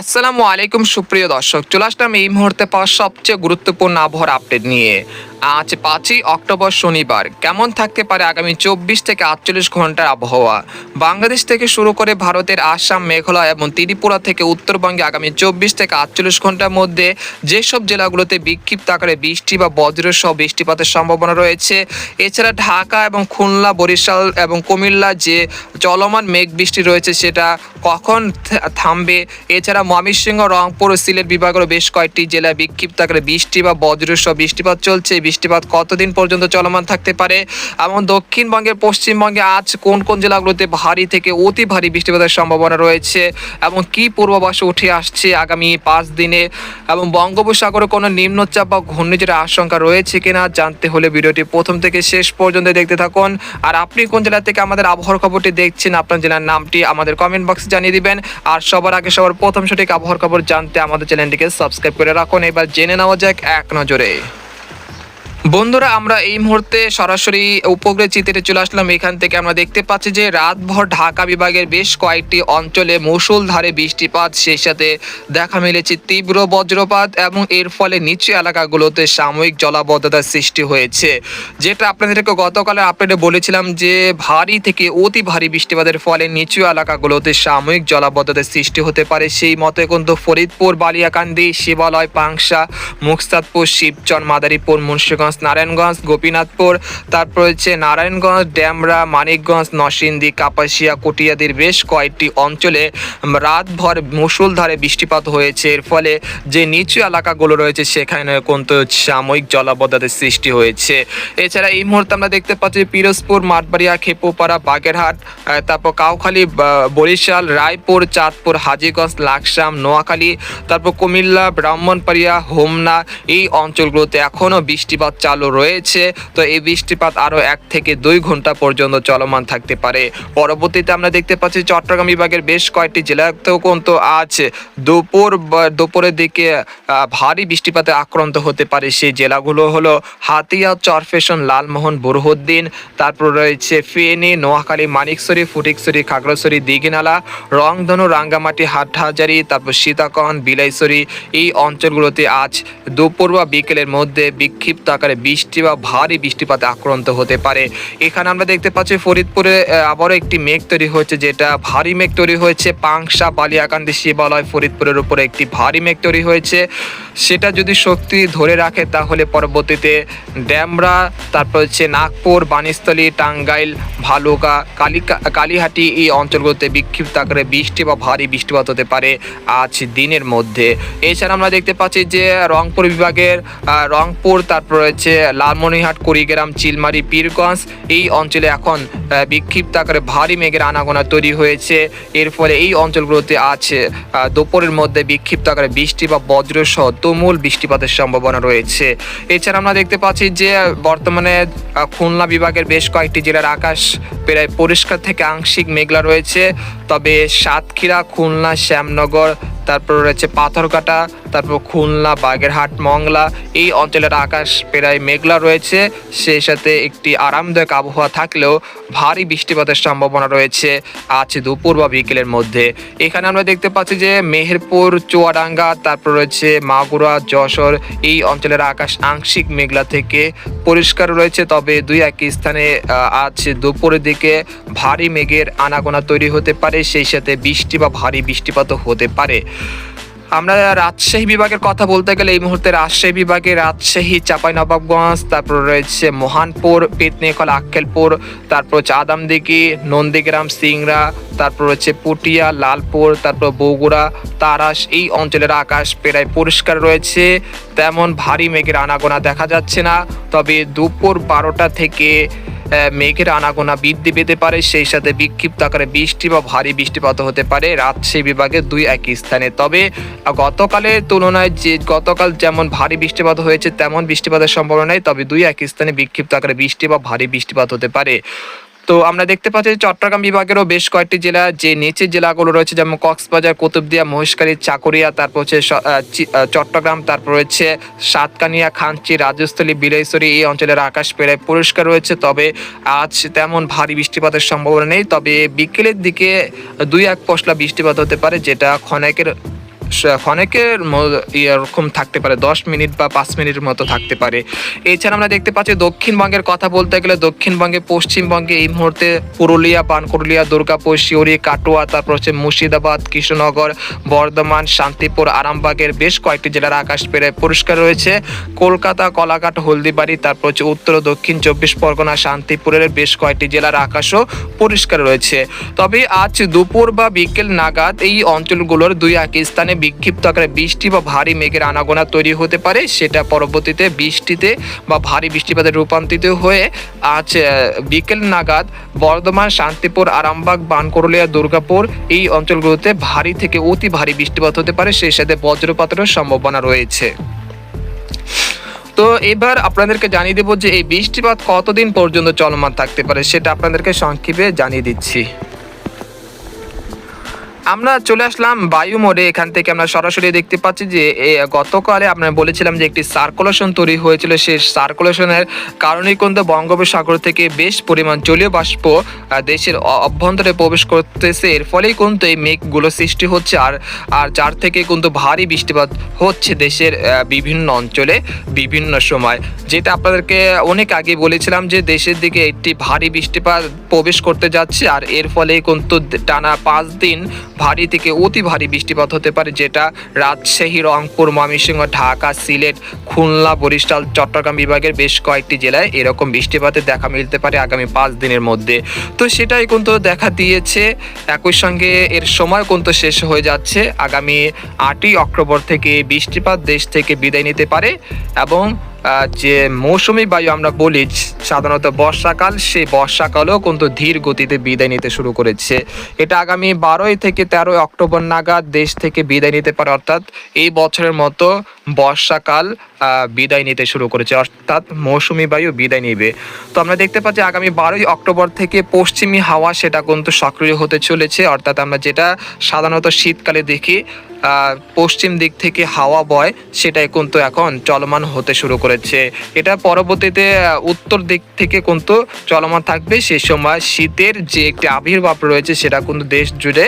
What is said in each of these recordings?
আসসালামু আলাইকুম সুপ্রিয় দর্শক। চলে আসলাম এই মুহূর্তে পাওয়া সবচেয়ে গুরুত্বপূর্ণ আবহাওয়ার আপডেট নিয়ে। আজ পাঁচই অক্টোবর শনিবার। কেমন থাকতে পারে আগামী চব্বিশ থেকে আটচল্লিশ ঘণ্টার আবহাওয়া? বাংলাদেশ থেকে শুরু করে ভারতের আসাম, মেঘালয় এবং ত্রিপুরা থেকে উত্তরবঙ্গে আগামী চব্বিশ থেকে আটচল্লিশ ঘণ্টার মধ্যে যেসব জেলাগুলোতে বিক্ষিপ্ত আকারে বৃষ্টি বা বজ্রসহ বৃষ্টিপাতের সম্ভাবনা রয়েছে, এছাড়া ঢাকা এবং খুলনা, বরিশাল এবং কুমিল্লা যে চলমান মেঘ বৃষ্টি রয়েছে সেটা কখন থামবে? এছাড়া ময়মনসিংহ, রংপুর ও সিলেট বিভাগের বেশ কয়েকটি জেলায় বিক্ষিপ্ত আকারে বৃষ্টি বা বজ্রসহ বৃষ্টিপাত চলছে। বৃষ্টিপাত কতদিন পর্যন্ত চলমান থাকতে পারে? এবং দক্ষিণবঙ্গের পশ্চিমবঙ্গে আজ কোন কোন জেলাগুলোতে ভারী থেকে অতি ভারী বৃষ্টিপাতের সম্ভাবনা রয়েছে? এবং কি পূর্বাভাস উঠে আসছে আগামী পাঁচ দিনে? এবং বঙ্গোপসাগরে কোনো নিম্নচাপ বা ঘূর্ণিঝড়ের আশঙ্কা রয়েছে কিনা জানতে হলে ভিডিওটি প্রথম থেকে শেষ পর্যন্ত দেখতে থাকুন। আর আপনি কোন জেলা থেকে আমাদের আবহাওয়ার খবরটি দেখছেন, আপনার জেলার নামটি আমাদের কমেন্ট বক্সে জানিয়ে দিবেন। আর সবার আগে সবার প্রথম সঠিক আবহাওয়ার খবর জানতে আমাদের চ্যানেলটিকে সাবস্ক্রাইব করে রাখুন। এবার জেনে নেওয়া যাক এক নজরে। বন্ধুরা, আমরা এই মুহূর্তে সরাসরি উপগ্রহ চিত্রে চলে আসলাম। এখান থেকে আমরা দেখতে পাচ্ছি যে রাতভর ঢাকা বিভাগের বেশ কয়েকটি অঞ্চলে মুষলধারে বৃষ্টিপাত, সেই সাথে দেখা মিলেছে তীব্র বজ্রপাত এবং এর ফলে নিচু এলাকাগুলোতে সাময়িক জলাবদ্ধতার সৃষ্টি হয়েছে। যেটা আপনাদেরকে গতকালে আপডেটে বলেছিলাম যে ভারী থেকে অতি ভারী বৃষ্টিপাতের ফলে নিচু এলাকাগুলোতে সাময়িক জলাবদ্ধতার সৃষ্টি হতে পারে। সেই মতো কিন্তু ফরিদপুর, বালিয়াকান্দি, শিবালয়, পাংশা মুকসাদপুর শিবচর, মাদারীপুর, মুন্সিগঞ্জ নারায়ণগঞ্জ, গোপীনাথপুর, তারপর হচ্ছে নারায়ণগঞ্জ, ড্যামরা, মানিকগঞ্জ, নরসিংদী, কাপাসিয়া, কটিয়াদির বেশ কয়েকটি অঞ্চলে রাতভর মুষলধারে বৃষ্টিপাত হয়েছে। এর ফলে যে নিচু এলাকাগুলো রয়েছে, সেখানে কিন্তু সাময়িক জলাবদ্ধতার সৃষ্টি হয়েছে। এছাড়া এই মুহূর্তে আমরা দেখতে পাচ্ছি পিরোজপুর, মাঠবাড়িয়া, খেপুপাড়া, বাগেরহাট তারপর কাউখালী বরিশাল, রায়পুর, চাঁদপুর, হাজিগঞ্জ, লাকসাম, নোয়াখালী, তারপর কুমিল্লা ব্রাহ্মণপাড়িয়া হোমনা এই অঞ্চলগুলোতে এখনও বৃষ্টিপাত চালু রয়েছে। তো এই বৃষ্টিপাত আরও এক থেকে দুই ঘণ্টা পর্যন্ত চলমান থাকতে পারে। পরবর্তীতে আমরা দেখতে পাচ্ছি চট্টগ্রাম বিভাগের বেশ কয়েকটি জেলাতেও কিন্তু আজ দুপুর দুপুরের দিকে ভারী বৃষ্টিপাতে আক্রান্ত হতে পারে। সেই জেলাগুলো হলো হাতিয়া, চরফেশন, লালমোহন, বুরহুদ্দিন, তারপর রয়েছে ফেনী, নোয়াখালী মানিকছড়ি ফুটিকছড়ি খাগড়াছড়ি, দিঘিনালা, রংধনু, রাঙ্গামাটি, হাটহাজারি, তারপর সীতাকন বিলাইছড়ি। এই অঞ্চলগুলোতে আজ দুপুর বা বিকেলের মধ্যে বিক্ষিপ্ত আকারে বৃষ্টি বা ভারী বৃষ্টিপাতে আক্রান্ত হতে পারে। এখানে আমরা দেখতে পাচ্ছি ফরিদপুরে আবারও একটি মেঘ তৈরি হয়েছে যেটা ভারী মেঘ তৈরি হয়েছে। পাংশা, বালিয়াকান্দি, শিবালয়, ফরিদপুরের উপরে একটি ভারী মেঘ তৈরি হয়েছে। সেটা যদি শক্তি ধরে রাখে তাহলে পরবর্তীতে ড্যামরা, তারপর হচ্ছে নাগপুর বানিস্থলী টাঙ্গাইল, ভালুকা, কালিকা, কালীহাটি এই অঞ্চলগুলোতে বিক্ষিপ্ত আকারে বৃষ্টি বা ভারী বৃষ্টিপাত হতে পারে আজ দিনের মধ্যে। এছাড়া আমরা দেখতে পাচ্ছি যে রংপুর বিভাগের রংপুর, তারপর রয়েছে লালমনিরহাট, কুড়িগ্রাম, চিলমারি, পীরগঞ্জ। এই অঞ্চলে এখন বিক্ষিপ্ত আকারে ভারী মেঘের আনাগোনা তৈরি হয়েছে। এর ফলে এই অঞ্চলগুলোতে আছে দুপুরের মধ্যে বিক্ষিপ্ত আকারে বৃষ্টি বা বজ্রসহ তুমুল বৃষ্টিপাতের সম্ভাবনা রয়েছে। এছাড়া আমরা দেখতে পাচ্ছি যে, বর্তমানে খুলনা বিভাগের বেশ কয়েকটি জেলার আকাশ প্রায় পরিষ্কার থেকে আংশিক মেঘলা রয়েছে। তবে সাতক্ষীরা, খুলনা, শ্যামনগর, তারপর রয়েছে পাথরকাটা তারপর খুলনা, বাগেরহাট, মংলা এই অঞ্চলের আকাশ প্রায় মেঘলা রয়েছে। সেই সাথে একটি আরামদায়ক আবহাওয়া থাকলেও ভারী বৃষ্টিপাতের সম্ভাবনা রয়েছে আজ দুপুর বা বিকেলের মধ্যে। এখানে আমরা দেখতে পাচ্ছি যে মেহেরপুর, চুয়াডাঙ্গা, তারপর রয়েছে মাগুরা, যশোর এই অঞ্চলের আকাশ আংশিক মেঘলা থেকে পরিষ্কার রয়েছে। তবে দুই এক স্থানে আজ দুপুরের দিকে ভারী মেঘের আনাগোনা তৈরি হতে পারে। সেই সাথে বৃষ্টি বা ভারী বৃষ্টিপাতও হতে পারে। আমরা রাজশাহী বিভাগের কথা বলতে গেলে এই মুহূর্তে রাজশাহী বিভাগে রাজশাহী, চাঁপাইনবাবগঞ্জ, তারপর রয়েছে মহানপুর, পেতনিকল, আক্কেলপুর, তারপর হচ্ছে আদামদিঘি, নন্দীগ্রাম, সিংড়া, তারপর হচ্ছে পুটিয়া, লালপুর, তারপর বগুড়া, তারাস, এই অঞ্চলের আকাশ প্রায় পরিষ্কার রয়েছে। তেমন ভারী মেঘের আনাগোনা দেখা যাচ্ছে না। তবে দুপুর বারোটা থেকে মেঘের আনাগোনা বৃদ্ধি পেতে পারে, সেই সাথে বিক্ষিপ্ত আকারে বৃষ্টি বা ভারী বৃষ্টিপাত হতে পারে। রাজশাহী বিভাগে দুই একই স্থানে। তবে গতকালের তুলনায় যে, গতকাল যেমন ভারী বৃষ্টিপাত হয়েছে, তেমন বৃষ্টিপাতের সম্ভাবনা নেই। তবে দুই এক স্থানে বিক্ষিপ্ত আকারে বৃষ্টি বা ভারী বৃষ্টিপাত হতে পারে। তো আমরা দেখতে পাচ্ছি চট্টগ্রাম বিভাগেরও বেশ কয়েকটি জেলা, যে নিচের জেলাগুলো রয়েছে, যেমন কক্সবাজার, কুতুবদিয়া, মহেশখালী, চাকুরিয়া, তারপর হচ্ছে চট্টগ্রাম, তারপর রয়েছে সাতকানিয়া, খাঞ্চি, রাজস্থলী বিলাইছড়ি এই অঞ্চলের আকাশ প্রায় পরিষ্কার রয়েছে। তবে আজ তেমন ভারী বৃষ্টিপাতের সম্ভাবনা নেই। তবে বিকেলের দিকে দুই এক পশলা বৃষ্টিপাত হতে পারে, যেটা ক্ষণেকের ক্ষণেকের ম- এরকম থাকতে পারে, দশ মিনিট বা পাঁচ মিনিটের মতো থাকতে পারে। এছাড়া আমরা দেখতে পাচ্ছি দক্ষিণবঙ্গের কথা বলতে গেলে দক্ষিণবঙ্গে, পশ্চিমবঙ্গে এই মুহূর্তে পুরুলিয়া পানকুরুলিয়া দুর্গাপুর শিউরি কাটোয়া, তারপর হচ্ছে মুর্শিদাবাদ, কৃষ্ণনগর, বর্ধমান, শান্তিপুর, আরামবাগের বেশ কয়েকটি জেলার আকাশ পেরে পরিষ্কার রয়েছে। কলকাতা, কলাঘাট, হলদিবাড়ি, তারপর হচ্ছে উত্তর, দক্ষিণ, চব্বিশ পরগনা, শান্তিপুরের বেশ কয়েকটি জেলার আকাশও পরিষ্কার রয়েছে। তবে আজ দুপুর বা বিকেল নাগাদ এই অঞ্চলগুলোর দুই এক স্থানে বিক্ষিপ্ত আকারে বৃষ্টি বা ভারী মেঘের আনাগোনা তৈরি হতে পারে, সেটা পরবর্তীতে বৃষ্টিতে বা ভারী বৃষ্টিপাতে রূপান্তরিত হয়ে আজ বিকেল নাগাদ বর্ধমান, শান্তিপুর, আরামবাগ, বানকরলিয়া, দুর্গাপুর এই অঞ্চলগুলোতে ভারী থেকে অতি ভারী বৃষ্টিপাত হতে পারে, সেই সাথে বজ্রপাতেরও সম্ভাবনা রয়েছে। তো এবার আপনাদেরকে জানিয়ে দেবো যে এই বৃষ্টিপাত কতদিন পর্যন্ত চলমান থাকতে পারে, সেটা আপনাদেরকে সংক্ষেপে জানিয়ে দিচ্ছি। আমরা চলে আসলাম বায়ু মোড়ে। এখান থেকে আমরা সরাসরি দেখতে পাচ্ছি যে গতকালে আমরা বলেছিলাম যে, একটি সার্কুলেশন তৈরি হয়েছিল। সেই সার্কুলেশনের কারণে কিন্তু বঙ্গোপসাগর থেকে বেশ পরিমাণ জলীয় বাষ্প দেশের অভ্যন্তরে প্রবেশ করতেছে। এর ফলেই কিন্তু এই মেঘগুলো সৃষ্টি হচ্ছে। আর আর যার থেকে কিন্তু ভারী বৃষ্টিপাত হচ্ছে দেশের বিভিন্ন অঞ্চলে বিভিন্ন সময়। যেটা আপনাদেরকে অনেক আগে বলেছিলাম যে, দেশের দিকে একটি ভারী বৃষ্টিপাত প্রবেশ করতে যাচ্ছে। আর এর ফলে কিন্তু টানা পাঁচ দিন ভারী থেকে অতি ভারী বৃষ্টিপাত হতে পারে, যেটা রাজশাহী, রংপুর, ময়মনসিংহ, ঢাকা, সিলেট, খুলনা, বরিশাল, চট্টগ্রাম বিভাগের বেশ কয়েকটি জেলায় এরকম বৃষ্টিপাতের দেখা মিলতে পারে আগামী পাঁচ দিনের মধ্যে। তো সেটাই কিন্তু দেখা দিয়েছে। একই সঙ্গে এর সময় কিন্তু শেষ হয়ে যাচ্ছে। আগামী আটই অক্টোবর থেকে বৃষ্টিপাত দেশ থেকে বিদায় নিতে পারে এবং যে মৌসুমি বায়ু আমরা বলি, সাধারণত বর্ষাকাল, সেই বর্ষাকালও কিন্তু ধীর গতিতে বিদায় নিতে শুরু করেছে। এটা আগামী বারোই থেকে তেরোই অক্টোবর নাগাদ দেশ থেকে বিদায় নিতে পারে, অর্থাৎ এই বছরের মতো বর্ষাকাল বিদায় নিতে শুরু করেছে, অর্থাৎ মৌসুমি বায়ু বিদায় নিবে। তো আমরা দেখতে পাচ্ছি আগামী বারোই অক্টোবর থেকে পশ্চিমী হাওয়া সেটা কিন্তু সক্রিয় হতে চলেছে, অর্থাৎ আমরা যেটা সাধারণত শীতকালে দেখি পশ্চিম দিক থেকে হাওয়া বয়, সেটাই কিন্তু এখন চলমান হতে শুরু করেছে। এটা পরবর্তীতে উত্তর দিক থেকে কিন্তু চলমান থাকবে। সেই সময় শীতের যে একটি আবির্ভাব রয়েছে, সেটা কিন্তু দেশ জুড়ে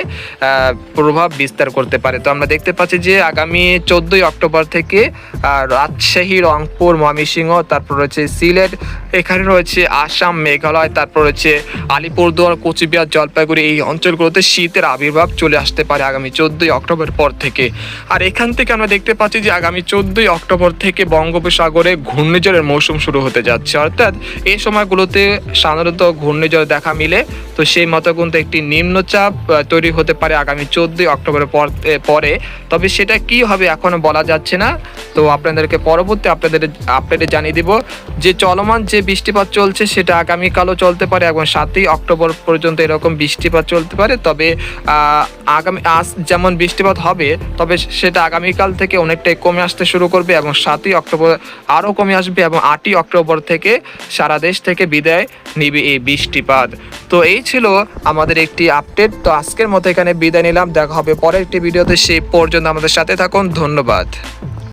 প্রভাব বিস্তার করতে পারে। তো আমরা দেখতে পাচ্ছি যে, আগামী চোদ্দই অক্টোবর থেকে রাজশাহী, রংপুর, ময়মনসিংহ, তারপর রয়েছে সিলেট, এখানে রয়েছে আসাম, মেঘালয়, তারপর রয়েছে আলিপুরদুয়ার, কোচবিহার, জলপাইগুড়ি এই অঞ্চলগুলোতে শীতের আবির্ভাব চলে আসতে পারে আগামী চোদ্দই অক্টোবর পর থেকে। আর এখান থেকে আমরা দেখতে পাচ্ছি যে, আগামী চোদ্দই অক্টোবর থেকে বঙ্গোপসাগরে ঘূর্ণিঝড়ের মৌসুম শুরু হতে যাচ্ছে। অর্থাৎ এই সময়গুলোতে সাধারণত ঘূর্ণিঝড় দেখা মিলে। তো সেই মতো কিন্তু একটি নিম্নচাপ তৈরি হতে পারে আগামী চোদ্দই অক্টোবরের পর। তবে সেটা কি হবে এখনও বলা যাচ্ছে না। তো আপনাদেরকে পরবর্তী আপনাদের আপডেটে জানিয়ে দিব যে চলমান যে বৃষ্টিপাত চলছে সেটা আগামীকালও চলতে পারে এবং সাতই অক্টোবর পর্যন্ত এরকম বৃষ্টিপাত চলতে পারে। তবে আগামী, আজ যেমন বৃষ্টিপাত হবে, তবে সেটা আগামীকাল থেকে অনেকটাই কমে আসতে শুরু করবে এবং সাতই অক্টোবর আরও কমে আসবে এবং আটই অক্টোবর থেকে সারা দেশ থেকে বিদায় নিবে এই বৃষ্টিপাত। তো এই ছিল আমাদের একটি আপডেট তো আজকের মতো এখানে বিদায় নিলাম। দেখা হবে পরের একটি ভিডিওতে। সেই পর্যন্ত আমাদের সাথে থাকুন। ধন্যবাদ।